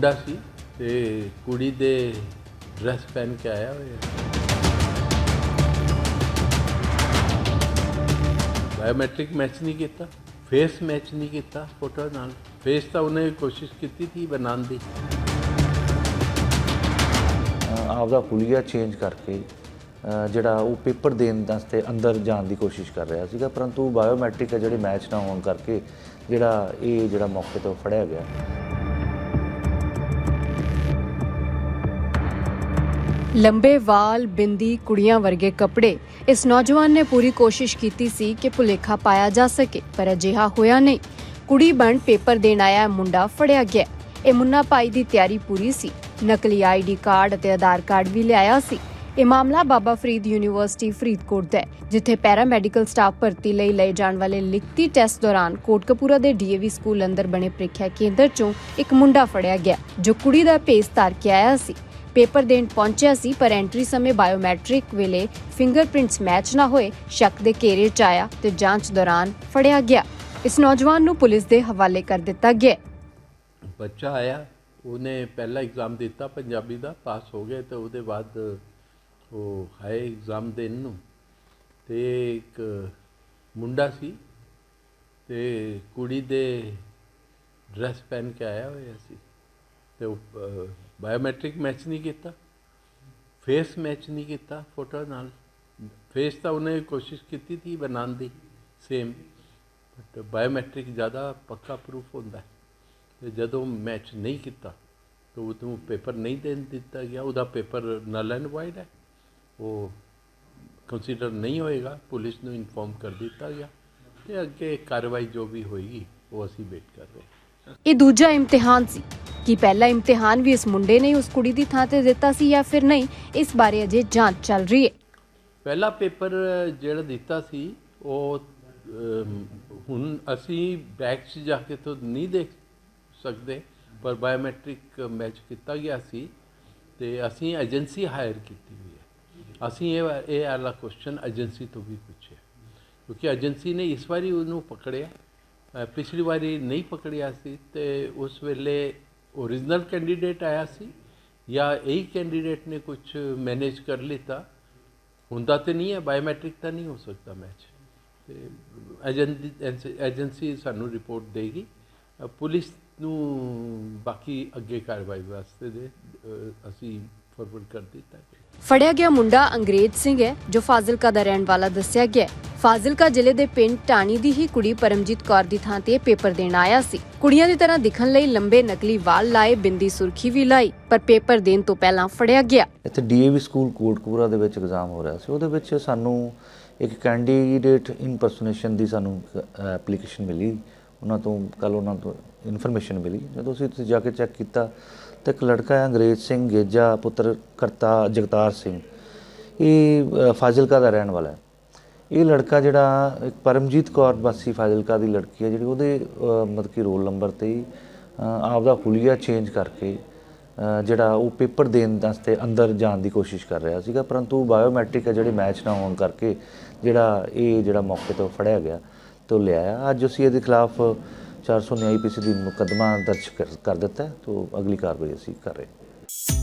ਮੁੰਡਾ ਸੀ ਤੇ ਕੁੜੀ ਦੇ ਡਰੈਸ ਪਹਿਨ ਕੇ ਆਇਆ ਹੋਇਆ। ਬਾਇਓਮੈਟ੍ਰਿਕ ਮੈਚ ਨਹੀਂ ਕੀਤਾ ਫੇਸ ਮੈਚ ਨਹੀਂ ਕੀਤਾ ਫੋਟੋ ਨਾਲ। ਫੇਸ ਤਾਂ ਉਹਨੇ ਕੋਸ਼ਿਸ਼ ਕੀਤੀ ਸੀ ਬਣਾਉਣ ਦੀ। ਆਪਦਾ ਹੁਲੀਆ ਚੇਂਜ ਕਰਕੇ ਅ, ਜਿਹੜਾ ਉਹ ਪੇਪਰ ਦੇਣ ਵਾਸਤੇ ਅੰਦਰ ਜਾਣ ਦੀ ਕੋਸ਼ਿਸ਼ ਕਰ ਰਿਹਾ ਸੀਗਾ ਪਰੰਤੂ ਬਾਇਓਮੈਟ੍ਰਿਕ ਹੈ ਜਿਹੜੇ ਮੈਚ ਨਾ ਹੋਣ ਕਰਕੇ ਜਿਹੜਾ ਇਹ ਜਿਹੜਾ ਮੌਕੇ ਤੋਂ ਫੜਿਆ ਗਿਆ। ਲੰਬੇ ਵਾਲ ਬਿੰਦੀ ਕੁੜੀਆਂ ਵਰਗੇ ਕੱਪੜੇ। ਇਸ ਨੌਜਵਾਨ ਨੇ ਪੂਰੀ ਕੋਸ਼ਿਸ਼ ਕੀਤੀ ਸੀ ਕਿ ਭੁਲੇਖਾ ਪਾਇਆ ਜਾ ਸਕੇ, ਪਰ ਅਜਿਹਾ ਹੋਇਆ ਨਹੀਂ। ਕੁੜੀ ਬਣ ਪੇਪਰ ਦੇਣ ਆਇਆ ਮੁੰਡਾ ਫੜਿਆ ਗਿਆ। ਇਹ ਮੁੰਨਾ ਭਾਈ ਦੀ ਤਿਆਰੀ ਪੂਰੀ ਸੀ। ਨਕਲੀ ਆਈਡੀ ਕਾਰਡ ਅਤੇ ਆਧਾਰ ਕਾਰਡ ਵੀ ਲਿਆਇਆ ਸੀ। ਇਹ ਮਾਮਲਾ ਬਾਬਾ ਫਰੀਦ ਯੂਨੀਵਰਸਿਟੀ, ਫਰੀਦਕੋਟ ਦਾ ਹੈ, ਜਿੱਥੇ ਪੈਰਾਮੈਡੀਕਲ ਸਟਾਫ ਭਰਤੀ ਲਈ ਲਏ ਜਾਣ ਵਾਲੇ ਲਿਖਤੀ ਟੈਸਟ ਦੌਰਾਨ ਕੋਟਕਪੂਰਾ ਦੇ ਡੀਏਵੀ ਸਕੂਲ ਅੰਦਰ ਬਣੇ ਪ੍ਰੀਖਿਆ ਕੇਂਦਰ 'ਚੋਂ ਇੱਕ ਮੁੰਡਾ ਫੜਿਆ ਗਿਆ, ਜੋ ਕੁੜੀ ਦਾ ਭੇਸ ਧਾਰ ਕੇ ਆਇਆ ਸੀ। ਪੇਪਰ ਦੇਣ ਪਹੁੰਚਿਆ ਸੀ, ਪਰ ਐਂਟਰੀ ਸਮੇਂ ਬਾਇਓਮੈਟ੍ਰਿਕ ਵੇਲੇ ਫਿੰਗਰਪ੍ਰਿੰਟਸ ਮੈਚ ਨਾ ਹੋਏ, ਸ਼ੱਕ ਦੇ ਘੇਰੇ 'ਚ ਆਇਆ ਤੇ ਜਾਂਚ ਦੌਰਾਨ ਫੜਿਆ ਗਿਆ। ਇਸ ਨੌਜਵਾਨ ਨੂੰ ਪੁਲਿਸ ਦੇ ਹਵਾਲੇ ਕਰ ਦਿੱਤਾ ਗਿਆ। ਬੱਚਾ ਆਇਆ, ਉਹਨੇ ਪਹਿਲਾ ਐਗਜ਼ਾਮ ਦਿੱਤਾ, ਪੰਜਾਬੀ ਦਾ ਪਾਸ ਹੋ ਗਿਆ ਤੇ ਉਹਦੇ ਬਾਅਦ ਉਹ ਹਾਈ ਐਗਜ਼ਾਮ ਦੇਣ ਨੂੰ। ਤੇ ਇੱਕ ਮੁੰਡਾ ਸੀ ਤੇ ਕੁੜੀ ਦੇ ਡਰੈਸ ਪਹਿਨ ਕੇ ਆਇਆ ਹੋਇਆ ਸੀ। ਤੇ ਉਹ ਬਾਇਓਮੈਟ੍ਰਿਕ ਮੈਚ ਨਹੀਂ ਕੀਤਾ ਫੇਸ ਮੈਚ ਨਹੀਂ ਕੀਤਾ ਫੋਟੋ ਨਾਲ। ਫੇਸ ਤਾਂ ਉਹਨੇ ਕੋਸ਼ਿਸ਼ ਕੀਤੀ ਸੀ ਬਣਾਉਣ ਦੀ ਸੇਮ ਬਟ ਬਾਇਓਮੈਟ੍ਰਿਕ ਜ਼ਿਆਦਾ ਪੱਕਾ ਪ੍ਰੂਫ ਹੁੰਦਾ ਹੈ। ਤੇ ਜਦੋਂ ਮੈਚ ਨਹੀਂ ਕੀਤਾ, ਤਾਂ ਉਹਨੂੰ ਪੇਪਰ ਨਹੀਂ ਦੇਣ ਦਿੱਤਾ ਗਿਆ, ਉਹਦਾ ਪੇਪਰ ਨਲ ਐਂਡ ਵਾਈਡ ਹੈ। ਉਹ ਕੰਸੀਡਰ ਨਹੀਂ ਹੋਏਗਾ, ਪੁਲਿਸ ਨੂੰ ਇਨਫੋਰਮ ਕਰ ਦਿੱਤਾ ਗਿਆ, ਤੇ ਅੱਗੇ ਕਾਰਵਾਈ ਜੋ ਵੀ ਹੋਏਗੀ, ਉਹ ਅਸੀਂ ਵੇਟ ਕਰ ਰਹੇ ਹਾਂ। ਇਹ ਦੂਜਾ ਇਮਤਿਹਾਨ ਸੀ ਕਿ ਪਹਿਲਾ ਇਮਤਿਹਾਨ ਵੀ ਇਸ ਮੁੰਡੇ ਨੇ ਉਸ ਕੁੜੀ ਦੀ ਥਾਂ ਤੇ ਦਿੱਤਾ ਸੀ ਜਾਂ ਫਿਰ ਨਹੀਂ, ਇਸ ਬਾਰੇ ਅਜੇ ਜਾਂਚ ਚੱਲ ਰਹੀ ਹੈ। ਪਹਿਲਾ ਪੇਪਰ ਜਿਹੜਾ ਦਿੱਤਾ ਸੀ, ਉਹ ਹੁਣ ਅਸੀਂ ਬੈਕ 'ਚ ਜਾ ਕੇ ਤਾਂ ਨਹੀਂ ਦੇਖ ਸਕਦੇ, ਪਰ ਬਾਇਓਮੈਟ੍ਰਿਕ ਮੈਚ ਕੀਤਾ ਗਿਆ ਸੀ ਤੇ ਅਸੀਂ ਏਜੰਸੀ ਹਾਇਰ ਕੀਤੀ ਹੋਈ ਹੈ। ਅਸੀਂ ਇਹ ਇਹ ਵਾਲਾ ਕੁਐਸਚਨ ਏਜੰਸੀ ਤੋਂ ਵੀ ਪੁੱਛਿਆ, ਕਿਉਂਕਿ ਏਜੰਸੀ ਨੇ ਇਸ ਵਾਰੀ ਉਹਨੂੰ ਪਕੜਿਆ। ਪਿਛਲੀ ਵਾਰੀ ਨਹੀਂ ਪਕੜਿਆ ਸੀ ਤੇ ਉਸ ਵੇਲੇ ਓਰੀਜਨਲ ਕੈਂਡੀਡੇਟ ਆਇਆ ਸੀ ਜਾਂ ਇਹੀ ਕੈਂਡੀਡੇਟ ਨੇ ਕੁਝ ਮੈਨੇਜ ਕਰ ਲਿੱਤਾ? ਹੁੰਦਾ ਤੇ ਨਹੀਂ ਹੈ ਬਾਇਓਮੈਟ੍ਰਿਕ ਤਾਂ ਨਹੀਂ ਹੋ ਸਕਦਾ ਮੈਚ ਤੇ ਏਜੰਸੀ ਸਾਨੂੰ ਰਿਪੋਰਟ ਦੇਗੀ। ਪੁਲਿਸ ਨੂੰ ਬਾਕੀ ਅੱਗੇ ਕਾਰਵਾਈ ਵਾਸਤੇ ਦੇ ਅਸੀਂ ਫਾਰਵਰਡ ਕਰ ਦਿੱਤਾ ਫੜਿਆ ਗਿਆ ਮੁੰਡਾ ਅੰਗਰੇਜ਼ ਸਿੰਘ ਹੈ, ਜੋ ਫਾਜ਼ਿਲਕਾ ਦਾ ਰਹਿਣ ਵਾਲਾ ਦੱਸਿਆ ਗਿਆ ਹੈ। ਫਾਜ਼ਿਲਕਾ ਜ਼ਿਲ੍ਹੇ ਦੇ ਪਿੰਡ ਟਾਣੀ ਦੀ ਹੀ ਕੁੜੀ ਪਰਮਜੀਤ ਕੌਰ ਦੀ ਥਾਂ ਤੇ ਇਹ ਪੇਪਰ ਦੇਣ ਆਇਆ ਸੀ। ਕੁੜੀਆਂ ਦੀ ਤਰ੍ਹਾਂ ਦਿਖਣ ਲਈ ਲੰਬੇ ਨਕਲੀ ਵਾਲ ਲਾਏ, ਬਿੰਦੀ ਸੁਰਖੀ ਵੀ ਲਾਈ, ਪਰ ਪੇਪਰ ਦੇਣ ਤੋਂ ਪਹਿਲਾਂ ਫੜਿਆ ਗਿਆ। ਇੱਥੇ ਡੀਏਵੀ ਸਕੂਲ ਕੋਟਕਪੂਰਾ ਦੇ ਵਿੱਚ ਐਗਜ਼ਾਮ ਹੋ ਰਿਹਾ ਸੀ। ਉਹਦੇ ਵਿੱਚ ਸਾਨੂੰ ਇੱਕ ਕੈਂਡੀਡੇਟ ਇਨਪਰਸੋਨੇਸ਼ਨ ਦੀ ਸਾਨੂੰ ਐਪਲੀਕੇਸ਼ਨ ਮਿਲੀ। ਉਹਨਾਂ ਤੋਂ ਕੱਲ ਉਹਨਾਂ ਤੋਂ ਇਨਫੋਰਮੇਸ਼ਨ ਮਿਲੀ। ਜਦੋਂ ਅਸੀਂ ਉੱਥੇ ਜਾ ਕੇ ਚੈੱਕ ਕੀਤਾ ਤਾਂ ਇੱਕ ਲੜਕਾ ਹੈ ਅੰਗਰੇਜ਼ ਸਿੰਘ ਗੇਜਾ ਪੁੱਤਰ ਕਰਤਾ ਜਗਤਾਰ ਸਿੰਘ। ਇਹ ਫਾਜ਼ਿਲਕਾ ਦਾ ਰਹਿਣ ਵਾਲਾ ਹੈ। ਇਹ ਲੜਕਾ ਜਿਹੜਾ ਇੱਕ ਪਰਮਜੀਤ ਕੌਰ ਬਾਸੀ ਫਾਜ਼ਿਲਕਾ ਦੀ ਲੜਕੀ ਹੈ ਜਿਹੜੀ ਉਹਦੇ ਮਤਲਬ ਕਿ ਰੋਲ ਨੰਬਰ ਤੇ ਹੀ, ਆਪਦਾ ਹੁਲੀਆ ਚੇਂਜ ਕਰਕੇ ਜਿਹੜਾ ਉਹ ਪੇਪਰ ਦੇਣ ਵਾਸਤੇ ਅੰਦਰ ਜਾਣ ਦੀ ਕੋਸ਼ਿਸ਼ ਕਰ ਰਿਹਾ ਸੀਗਾ ਪਰੰਤੂ ਬਾਇਓਮੈਟ੍ਰਿਕ ਹੈ ਜਿਹੜੇ ਮੈਚ ਨਾ ਹੋਣ ਕਰਕੇ ਜਿਹੜਾ ਇਹ ਜਿਹੜਾ ਮੌਕੇ ਤੋਂ ਫੜਿਆ ਗਿਆ ਤੇ ਉਹ ਲਿਆਇਆ। ਅੱਜ ਅਸੀਂ ਇਹਦੇ ਖਿਲਾਫ 400 ਆਈਪੀਸੀ ਦੀ ਮੁਕੱਦਮਾ ਦਰਜ ਕਰ- ਕਰ ਦਿੱਤਾ ਹੈ, ਤੋਂ ਅਗਲੀ ਕਾਰਵਾਈ ਅਸੀਂ ਕਰ ਰਹੇ ਹਾਂ।